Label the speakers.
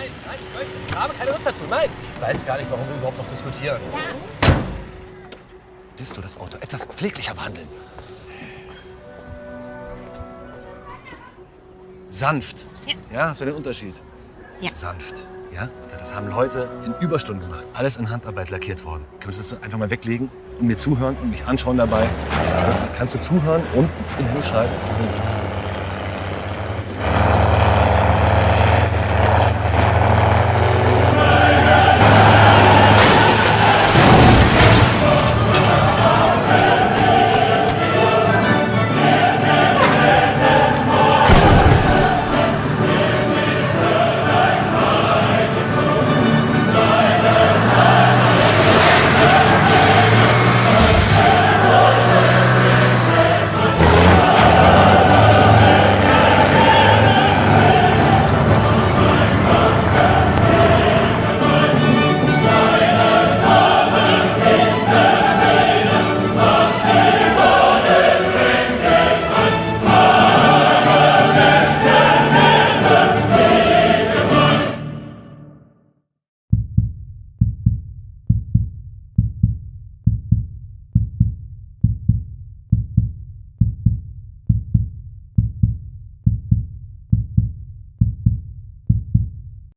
Speaker 1: Nein, nein, ich möchte. Ich habe keine Lust dazu. Nein. Ich weiß gar nicht, warum wir überhaupt noch diskutieren.
Speaker 2: Siehst du das Auto etwas pfleglicher behandeln? Sanft. Ja, hast du den Unterschied?
Speaker 3: Ja.
Speaker 2: Sanft. Ja, das haben Leute in Überstunden gemacht. Alles in Handarbeit lackiert worden. Könntest du das einfach mal weglegen und mir zuhören und mich anschauen dabei? Kannst du zuhören und den Himmel schreiben?